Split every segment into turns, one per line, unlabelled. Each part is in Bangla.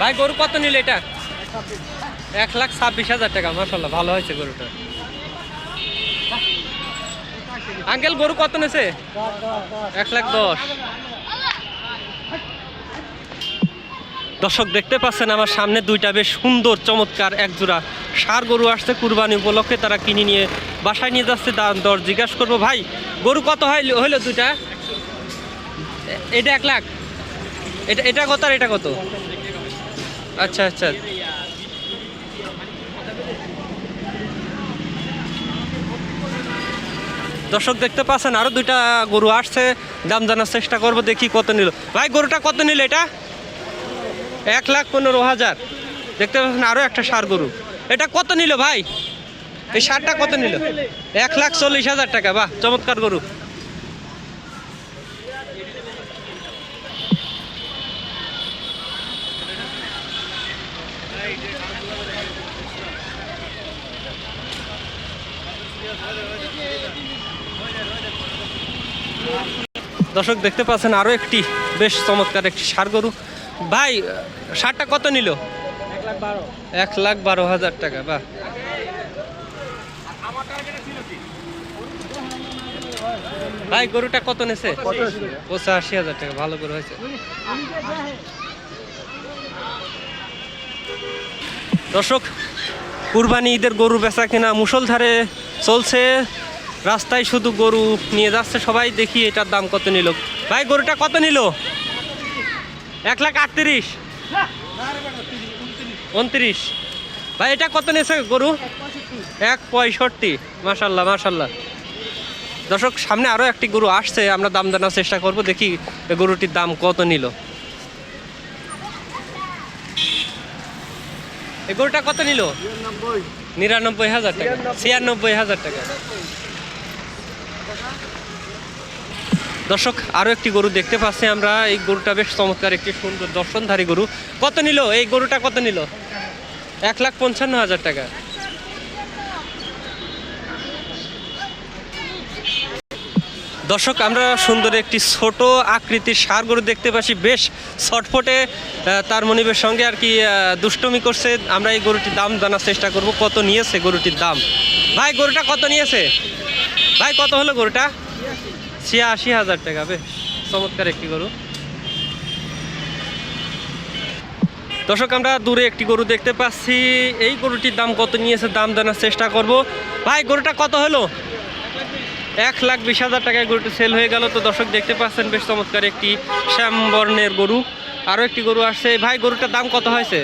ভাই, গরু কত নিল এটা? এক লাখ ছাব্বিশ হাজার টাকা মাসাল্লাহ ভালো হয়েছে গরুটা। আঙ্কেল, গরু কত নেছে? এক লাখ দশ। দর্শক, দেখতে পাচ্ছেন আমার সামনে দুইটা বেশ সুন্দর, চমৎকার এক জোড়া সার গরু আসছে কুরবানি উপলক্ষে। তারা কিনে নিয়ে বাসায় নিয়ে যাচ্ছে দর জিজ্ঞাসা করব। ভাই, গরু কত হয়, হইল দুইটা? এটা এক লাখ। এটা এটা কত আর এটা কত? আচ্ছা আচ্ছা। দর্শক দেখতে পাচ্ছেন, আরও দুইটা গরু আসছে। দাম জানার চেষ্টা করব, দেখি কত নিল। ভাই, গরুটা কত নিল এটা? এক লাখ পনেরো হাজার। দেখতে পাচ্ছেন, আরও একটা সার গরু। এটা কত নিল ভাই? এই সারটা কত নিল? এক লাখ চল্লিশ হাজার টাকা, বাহ, চমৎকার গরু। দর্শক, দেখতে পাচ্ছেন আরও একটি বেশ চমৎকার একটি সার গরু। ভাই সারটা কত নিল? এক লাখ বারো হাজার টাকা, বাহ। ভাই, গরুটা কত নেছে? পঁচাশি হাজার টাকা, ভালো গরু হয়েছে। দর্শক কুরবানি ঈদের গরু বেচা কিনা মুসলধারে চলছে। রাস্তায় শুধু গরু নিয়ে যাচ্ছে সবাই। দেখি এটার দাম কত নিল। ভাই, গরুটা কত নিল? এক লাখ আটত্রিশ। উনত্রিশ। ভাই, এটা কত নিয়েছে গরু? এক পঁয়ষট্টি। মাসাল্লাহ মাসাল্লাহ দর্শক, সামনে আরও একটি গরু আসছে। আমরা দাম জানার চেষ্টা করব। দেখি গরুটির দাম কত নিল। এই গরুটা কত নিল? নিরানব্বই হাজার টাকা। ছিয়ানব্বই হাজার টাকা। দর্শক আরও একটি গরু দেখতে পাচ্ছি আমরা। এই গরুটা বেশ চমৎকার, একটি সুন্দর দর্শনধারী গরু। কত নিল? এই গরুটা কত নিল? এক লাখ পঞ্চান্ন হাজার টাকা। দর্শক, আমরা সুন্দর একটি ছোট আকৃতির সার গরু দেখতে পাচ্ছি। বেশ ছটফটে তার মনিবের সঙ্গে আর কি দুষ্টমি করছে। আমরা এই গরুটির দাম জানার চেষ্টা করব। কত নিয়েছে গরুটির দাম? ভাই, গরুটা কত নিয়েছে? ভাই, কত হলো গরুটা? ছিয়াশি হাজার টাকা, বেশ চমৎকার একটি গরু। দর্শক, আমরা দূরে একটি গরু দেখতে পাচ্ছি। এই গরুটির দাম কত নিয়েছে, দাম জানার চেষ্টা করব। ভাই, গরুটা কত হলো? এক লাখ বিশ হাজার টাকায় গরুটি সেল হয়ে গেল। তো দর্শক দেখতে পাচ্ছেন, বেশ চমৎকার একটি শ্যাম বর্ণের গরু। আরও একটি গরু আসছে। ভাই, গরুটার দাম কত হয়েছে?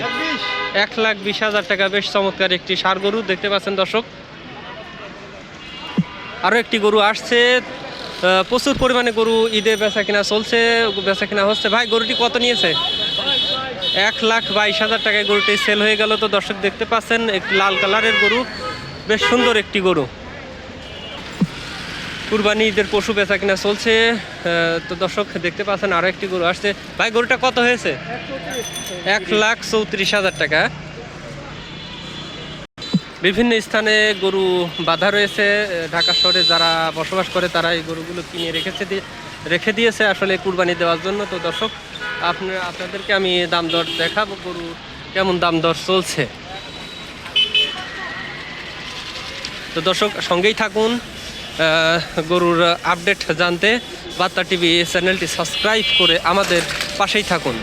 এক লাখ বিশ হাজার টাকা, বেশ চমৎকার একটি সার গরু। দেখতে পাচ্ছেন দর্শক। আরও একটি গরু আসছে। প্রচুর পরিমাণে গরু ঈদে বেচা কিনা চলছে বেচা কিনা হচ্ছে। ভাই, গরুটি কত নিয়েছে? এক লাখ বাইশ হাজার টাকায় গরুটি সেল হয়ে গেল। তো দর্শক দেখতে পাচ্ছেন, একটি লাল কালারের গরু, বেশ সুন্দর একটি গরু। কুরবানি ঈদের পশু বেচা কিনা চলছে। তো দর্শক, দেখতে পাচ্ছেন আরও একটি গরু আসছে। ভাই, গরুটা কত হয়েছে? এক লাখ চৌত্রিশ হাজার টাকা। বিভিন্ন স্থানে গরু বাধা রয়েছে। ঢাকা শহরে যারা বসবাস করে, তারা এই গরুগুলো কিনে রেখেছে রেখে দিয়েছে আসলে কুরবানি দেওয়ার জন্য। তো দর্শক আপনার আপনাদেরকে আমি দাম দর দেখাবো গরু কেমন দাম দর চলছে। তো দর্শক, সঙ্গেই থাকুন। গরুর আপডেট জানতে বার্তা টিভি চ্যানেলটি সাবস্ক্রাইব করে আমাদের পাশেই থাকুন।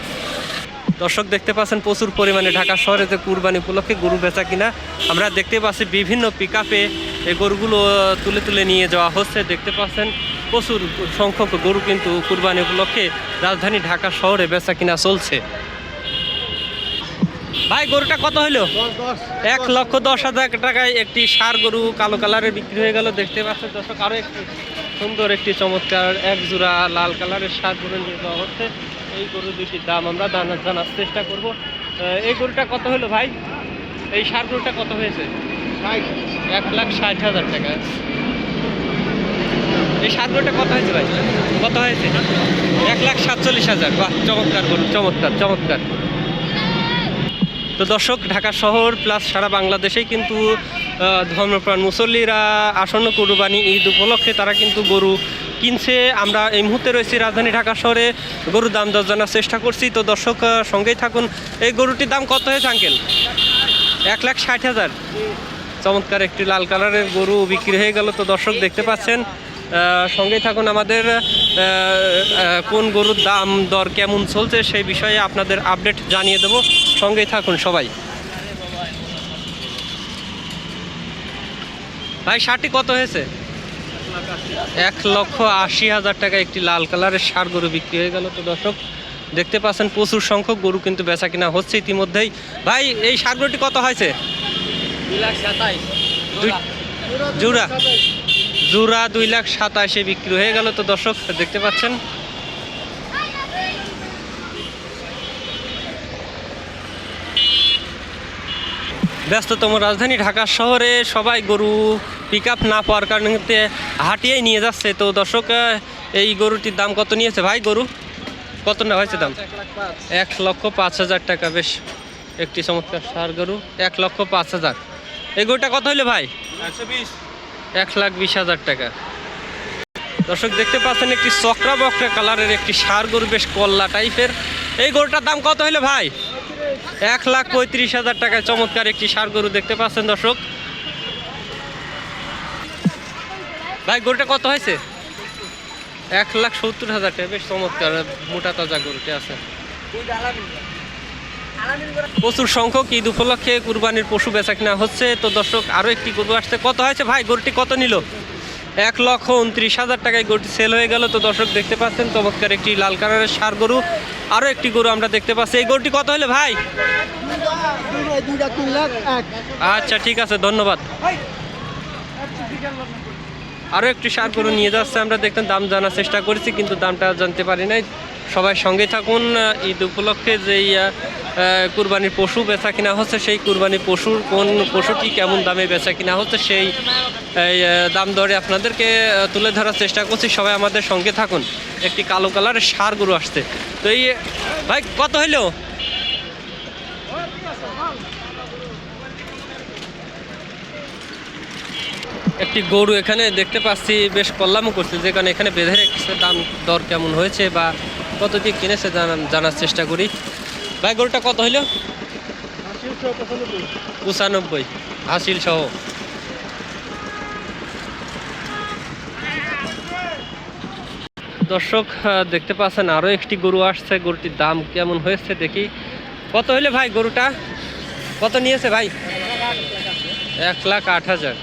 দর্শক দেখতে পাচ্ছেন, প্রচুর পরিমাণে ঢাকা শহরে যে কুরবানি উপলক্ষে গরু বেচা কিনা, আমরা দেখতে পাচ্ছি বিভিন্ন পিক আপে এই গরুগুলো তুলে তুলে নিয়ে যাওয়া হচ্ছে। দেখতে পাচ্ছেন, প্রচুর সংখ্যক গরু কিন্তু কুরবানি উপলক্ষে রাজধানী ঢাকা শহরে বেচা কিনা চলছে। ভাই গরুটা কত হইল? এক লক্ষ দশ হাজার টাকায় একটি সার গরু কালো কালারের বিক্রি হয়ে গেল। দেখতে পাচ্ছেন দর্শক আরও একটি সুন্দর একটি চমৎকার এক জোড়া লাল কালারের সার গরু নিয়ে যাওয়া হচ্ছে। এই গরু দুটির দাম আমরা জানার জানার চেষ্টা করব। এই গরুটা কত হলো ভাই? এই সার গরুটা কত হয়েছে? এক লাখ ষাট হাজার টাকা। এই সার গরুটা কত হয়েছে ভাই? কত হয়েছে? এক লাখ সাতচল্লিশ হাজার। বাহ চমৎকার গরু চমৎকার চমৎকার। তো দর্শক, ঢাকা শহর প্লাস সারা বাংলাদেশেই কিন্তু ধর্মপ্রাণ মুসল্লিরা আসন্ন কুরবানি ঈদ উপলক্ষে তারা কিন্তু গরু কিনছে। আমরা এই মুহূর্তে রয়েছি রাজধানী ঢাকা শহরে। গরুর দাম দর জানার চেষ্টা করছি। তো দর্শক সঙ্গেই থাকুন। এই গরুটির দাম কত হয়েছে, আঙ্কেল? এক লাখ ষাট হাজার। চমৎকার একটি লাল কালারের গরু বিক্রি হয়ে গেল। তো দর্শক, দেখতে পাচ্ছেন সঙ্গেই থাকুন আমাদের। কোন গরুর দাম দর কেমন চলছে সেই বিষয়ে আপনাদের আপডেট জানিয়ে দেব। সঙ্গেই থাকুন সবাই। ভাই ষাটটি কত হয়েছে? এক লক্ষ আশি হাজার টাকা একটি লাল কালারের সার গরু বিক্রি হয়ে গেল। তো দর্শক দেখতে পাচ্ছেন প্রচুর সংখ্যক গরু কিন্তু বেচা কিনা হচ্ছে ইতিমধ্যেই। ভাই এই সার গরুটি কত হয়েছে? জোড়া। জোড়া দুই লাখ সাতাশে বিক্রি হয়ে গেল তো দর্শক, দেখতে পাচ্ছেন। ব্যস্ততম রাজধানী ঢাকা শহরে সবাই গরু পিক আপ না পাওয়ার কারণে হাঁটিয়েই নিয়ে যাচ্ছে। তো দর্শক, এই গরুটির দাম কত নিয়েছে ভাই গরু? কত না হয়েছে দাম? এক লক্ষ পাঁচ হাজার টাকা, বেশ। একটি চমৎকার সার গরু, এক লক্ষ পাঁচ হাজার। এই গরুটা কত হইলে ভাই? এক লাখ বিশ হাজার টাকা। দর্শক, দেখতে পাচ্ছেন একটি চক্রা বক্রা কালারের একটি সার গরু, বেশ কল্লা টাইপের। এই গরুটার দাম কত হইলে ভাই? এক লাখ পঁয়ত্রিশ হাজার টাকায় চমৎকার একটি সার গরু দেখতে পাচ্ছেন দর্শক। ভাই, গরুটা কত হয়েছে? এক লাখ সত্তর হাজার টাকা, বেশ চমৎকার, মোটা তাজা গরুটি আছে। প্রচুর সংখ্যক ঈদ উপলক্ষে কুরবানির পশু বেচা কিনা হচ্ছে। তো দর্শক আরও একটি গরু আসছে। কত হয়েছে ভাই? গরুটি কত নিল? এক লক্ষ উনত্রিশ হাজার টাকায় গরুটি সেল হয়ে গেল। তো দর্শক, দেখতে পাচ্ছেন চমৎকার একটি লাল কালারের সার গরু। আরও একটি গরু আমরা দেখতে পাচ্ছি। এই গরুটি কত হলে ভাই? আচ্ছা ঠিক আছে, ধন্যবাদ। আরও একটি সার গরু নিয়ে যাচ্ছে। আমরা দেখতেন দাম জানার চেষ্টা করেছি, কিন্তু দামটা জানতে পারি নাই। সবাই সঙ্গে থাকুন ঈদ উপলক্ষে যেই কুরবানির পশু বেচা কিনা হচ্ছে, সেই কুরবানির পশুর কোন পশুটি কেমন দামে বেচা কিনা হচ্ছে, সেই দাম দরে আপনাদেরকে তুলে ধরার চেষ্টা করছি। সবাই আমাদের সঙ্গে থাকুন। একটি কালো কালারের সার গরু আসছে। তো এই, ভাই, কত হইল? একটি গরু এখানে দেখতে পাচ্ছি, বেশ কল্যাণ করছে। যেখানে এখানে বেঁধে রেখেছে, দাম দর কেমন হয়েছে বা কত দিয়ে কিনেছে জানা- জানার চেষ্টা করি। ভাই, গরুটা কত হইল? পঁচানব্বই। হাসিল সহ। দর্শক দেখতে পাচ্ছেন আরও একটি গরু আসছে। গরুটির দাম কেমন হয়েছে দেখি। কত হইলে ভাই গরুটা? কত নিয়েছে ভাই? এক লাখ আট হাজার।